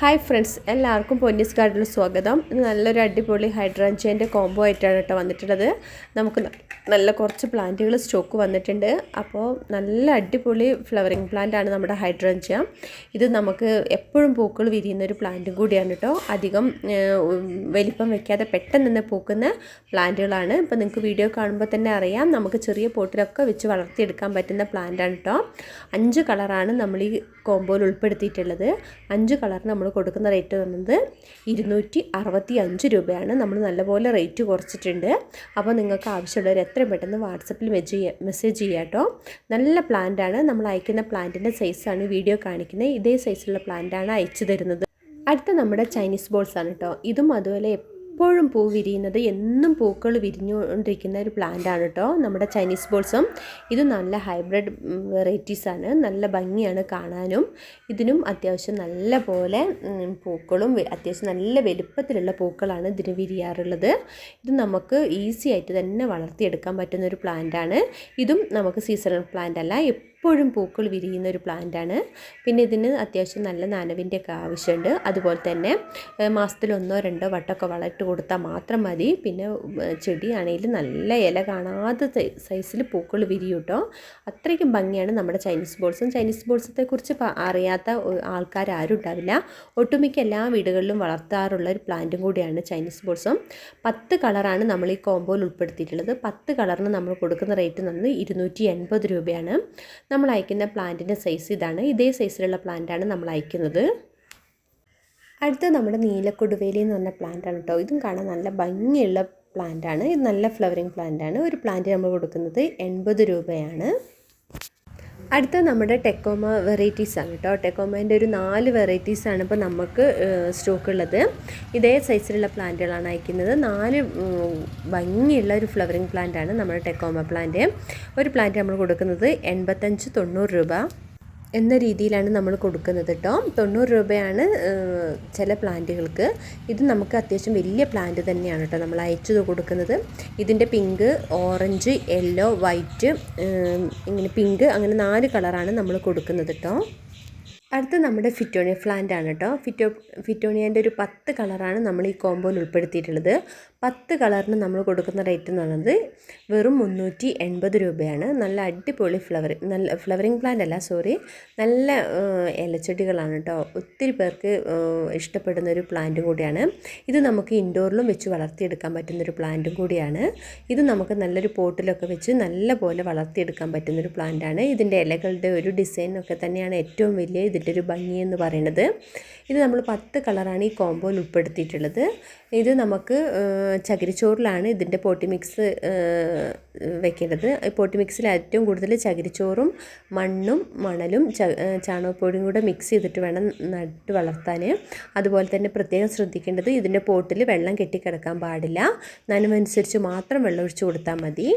Hi friends എല്ലാവർക്കും പൊന്നീസ് ഗാർഡനിൽ സ്വാഗതം. നല്ലൊരു അടിപൊളി ഹൈഡ്രാഞ്ചേന്റെ കോംബോ ആയിട്ടാണ് കേട്ടോ വന്നിട്ടുള്ളത്. നമുക്ക് നല്ല കുറച്ച് പ്ലാന്റുകൾ സ്റ്റോക്ക് വന്നിട്ടുണ്ട്. അപ്പോൾ നല്ല അടിപൊളി ഫ്ലവറിങ് പ്ലാന്റ് ആണ് നമ്മുടെ ഹൈഡ്രാഞ്ച. ഇത് നമുക്ക് എപ്പോഴും പൂക്കൾ വിരിയുന്ന ഒരു പ്ലാന്റും കൂടിയാണ് കേട്ടോ. അധികം വലിപ്പം വെക്കാതെ പെട്ടെന്ന് തന്നെ പൂക്കുന്ന പ്ലാന്റുകളാണ്. ഇപ്പോൾ നിങ്ങൾക്ക് വീഡിയോ കാണുമ്പോൾ തന്നെ അറിയാം നമുക്ക് ചെറിയ പോട്ടിലൊക്കെ വെച്ച് വളർത്തിയെടുക്കാൻ പറ്റുന്ന പ്ലാന്റാണ് കേട്ടോ. അഞ്ച് കളറാണ് നമ്മൾ ഈ കോമ്പോയിൽ ഉൾപ്പെടുത്തിയിട്ടുള്ളത്. അഞ്ച് കളർ നമ്മൾ കൊടുക്കുന്ന റേറ്റ് വന്നത് ഇരുന്നൂറ്റി അറുപത്തി അഞ്ച് രൂപയാണ്. നമ്മൾ നല്ലപോലെ റേറ്റ് കുറച്ചിട്ടുണ്ട്. അപ്പോൾ നിങ്ങൾക്ക് ആവശ്യമുള്ളവർ എത്രയും പെട്ടെന്ന് വാട്സപ്പിൽ മെസ്സേജ് മെസ്സേജ് ചെയ്യുക കേട്ടോ നല്ല പ്ലാന്റാണ് നമ്മൾ അയക്കുന്ന പ്ലാന്റിന്റെ സൈസാണ് വീഡിയോ കാണിക്കുന്നത്. ഇതേ സൈസുള്ള പ്ലാന്റാണ് അയച്ചു തരുന്നത്. അടുത്ത നമ്മുടെ ചൈനീസ് ബോൾസാണ് കേട്ടോ ഇതും അതുപോലെ എപ്പോഴും പൂ വിരിയുന്നത് എന്നും പൂക്കൾ വിരിഞ്ഞുകൊണ്ടിരിക്കുന്ന ഒരു പ്ലാന്റ് ആണ് കേട്ടോ നമ്മുടെ ചൈനീസ് ബോൾസും ഇത് നല്ല ഹൈബ്രിഡ് വെറൈറ്റീസാണ് നല്ല ഭംഗിയാണ് കാണാനും. ഇതിനും അത്യാവശ്യം നല്ല പോലെ പൂക്കളും അത്യാവശ്യം നല്ല വലുപ്പത്തിലുള്ള പൂക്കളാണ് ഇതിന് വിരിയാറുള്ളത്. ഇത് നമുക്ക് ഈസി ആയിട്ട് തന്നെ വളർത്തിയെടുക്കാൻ പറ്റുന്ന ഒരു പ്ലാന്റ് ആണ്. ഇതും നമുക്ക് സീസണൽ പ്ലാന്റ് അല്ല. എപ്പോഴും പൂക്കൾ വിരിയുന്ന ഒരു പ്ലാന്റ് ആണ് പിന്നെ ഇതിന് അത്യാവശ്യം നല്ല നനവിന്റെ ഒക്കെ ആവശ്യമുണ്ട്. അതുപോലെ തന്നെ മാസത്തിൽ ഒന്നോ രണ്ടോ വട്ടമൊക്കെ വളർത്തി കൊടുത്താൽ മാത്രം മതി. പിന്നെ ചെടിയാണെങ്കിൽ നല്ല ഇല കാണാതെ സൈസിൽ പൂക്കൾ വിരിയും കേട്ടോ അത്രയ്ക്കും ഭംഗിയാണ് നമ്മുടെ ചൈനീസ് ബോൾസും. ചൈനീസ് ബോൾസത്തെക്കുറിച്ച് അറിയാത്ത ആൾക്കാർ ആരും ഉണ്ടാവില്ല. ഒട്ടുമിക്ക എല്ലാ വീടുകളിലും വളർത്താറുള്ള ഒരു പ്ലാന്റും കൂടിയാണ് ചൈനീസ് ബോൾസും. പത്ത് കളറാണ് നമ്മൾ ഈ കോമ്പോയിൽ ഉൾപ്പെടുത്തിയിട്ടുള്ളത്. പത്ത് കളറിന് നമ്മൾ കൊടുക്കുന്ന റേറ്റ് നന്ന് ഇരുന്നൂറ്റി എൺപത് രൂപയാണ്. നമ്മൾ അയക്കുന്ന പ്ലാന്റിന്റെ സൈസ് ഇതാണ്. ഇതേ സൈസിലുള്ള പ്ലാന്റാണ് നമ്മൾ അയക്കുന്നത്. അടുത്ത നമ്മുടെ നീലക്കൊടുവേലി എന്ന് പറഞ്ഞ പ്ലാന്റാണ് കേട്ടോ ഇതും കാണാൻ നല്ല ഭംഗിയുള്ള പ്ലാന്റാണ് ഇത് നല്ല ഫ്ലവറിങ് പ്ലാന്റ് ആണ്. ഒരു പ്ലാന്റ് നമ്മൾ കൊടുക്കുന്നത് എൺപത് രൂപയാണ്. അടുത്ത നമ്മുടെ ടെക്കോമ വെറൈറ്റീസ് ആണ് കേട്ടോ. ടെക്കോമേന്റെ ഒരു നാല് വെറൈറ്റീസ് ആണ് ഇപ്പോൾ നമുക്ക് സ്റ്റോക്ക് ഉള്ളത്. ഇതേ സൈസിലുള്ള പ്ലാന്റുകളാണ് അയക്കുന്നത്. നാല് ഭംഗിയുള്ള ഒരു ഫ്ലവറിങ് പ്ലാന്റ് ആണ് നമ്മുടെ ടെക്കോമ പ്ലാന്റ് ഒരു പ്ലാന്റ് നമ്മൾ കൊടുക്കുന്നത് എൺപത്തഞ്ച് തൊണ്ണൂറ് രൂപ. എന്ന രീതിയിലാണ് നമ്മൾ കൊടുക്കുന്നത് കേട്ടോ തൊണ്ണൂറ് രൂപയാണ് ചില പ്ലാന്റുകൾക്ക്. ഇത് നമുക്ക് അത്യാവശ്യം വലിയ പ്ലാന്റ് തന്നെയാണ് കേട്ടോ നമ്മൾ അയച്ചു കൊടുക്കുന്നത്. ഇതിന്റെ പിങ്ക് ഓറഞ്ച് യെല്ലോ വൈറ്റ് ഇങ്ങനെ പിങ്ക് അങ്ങനെ നാല് കളറാണ് നമ്മൾ കൊടുക്കുന്നത് കേട്ടോ അടുത്ത നമ്മുടെ ഫിറ്റോണിയ പ്ലാന്റ് ആണ് കേട്ടോ ഫിറ്റോ ഫിറ്റോണിയന്റെ ഒരു പത്ത് കളറാണ് നമ്മൾ ഈ കോമ്പോയിൽ ഉൾപ്പെടുത്തിയിട്ടുള്ളത്. പത്ത് കളറിന് നമ്മൾ കൊടുക്കുന്ന റേറ്റ് എന്ന് പറയുന്നത് വെറും മുന്നൂറ്റി എൺപത് രൂപയാണ്. നല്ല അടിപൊളി ഫ്ലവർ നല്ല ഫ്ലവറിങ് പ്ലാന്റ് അല്ല സോറി. നല്ല ഇലച്ചെടികളാണ് കേട്ടോ. ഒത്തിരി പേർക്ക് ഇഷ്ടപ്പെടുന്ന ഒരു പ്ലാന്റും കൂടിയാണ്. ഇത് നമുക്ക് ഇൻഡോറിലും വെച്ച് വളർത്തിയെടുക്കാൻ പറ്റുന്നൊരു പ്ലാന്റും കൂടിയാണ്. ഇത് നമുക്ക് നല്ലൊരു പോട്ടിലൊക്കെ വെച്ച് നല്ല പോലെ വളർത്തിയെടുക്കാൻ പറ്റുന്നൊരു പ്ലാന്റാണ്. ഇതിന്റെ ഇലകളുടെ ഒരു ഡിസൈനൊക്കെ തന്നെയാണ് ഏറ്റവും വലിയ ഇതിന്റെ ഒരു ഭംഗി എന്ന് പറയുന്നത്. ഇത് നമ്മൾ പത്ത് കളറാണ് ഈ കോമ്പോയിൽ ഉൾപ്പെടുത്തിയിട്ടുള്ളത്. ഇത് നമുക്ക് ചകിരിച്ചോറിലാണ് ഇതിന്റെ പോട്ടി മിക്സ് വെക്കേണ്ടത്. പോട്ടി മിക്സിൽ ഏറ്റവും കൂടുതൽ ചകിരിച്ചോറും മണ്ണും മണലും ചാണകപ്പൊടിയും കൂടെ മിക്സ് ചെയ്തിട്ട് വേണം നട്ട് വളർത്താൻ. അതുപോലെ തന്നെ പ്രത്യേകം ശ്രദ്ധിക്കേണ്ടത് ഇതിന്റെ പോട്ടിൽ വെള്ളം കെട്ടിക്കിടക്കാൻ പാടില്ല. നനവനുസരിച്ച് മാത്രം വെള്ളം ഒഴിച്ചു കൊടുത്താൽ മതി.